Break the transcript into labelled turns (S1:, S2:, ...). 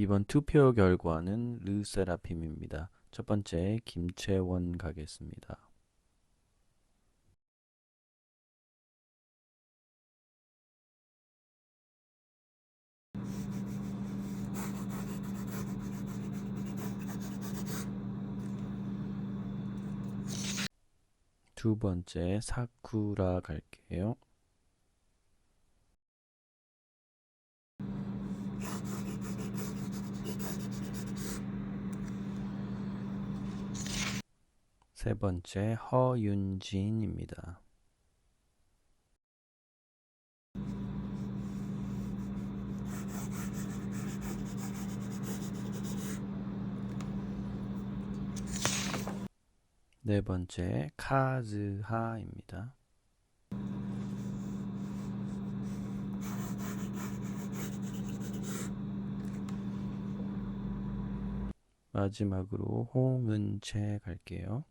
S1: 이번 투표 결과는 르세라핌입니다. 첫 번째 김채원 가겠습니다. 두 번째 사쿠라 갈게요. 세 번째 허윤진입니다. 네 번째 카즈하입니다. 마지막으로 홍은채 갈게요.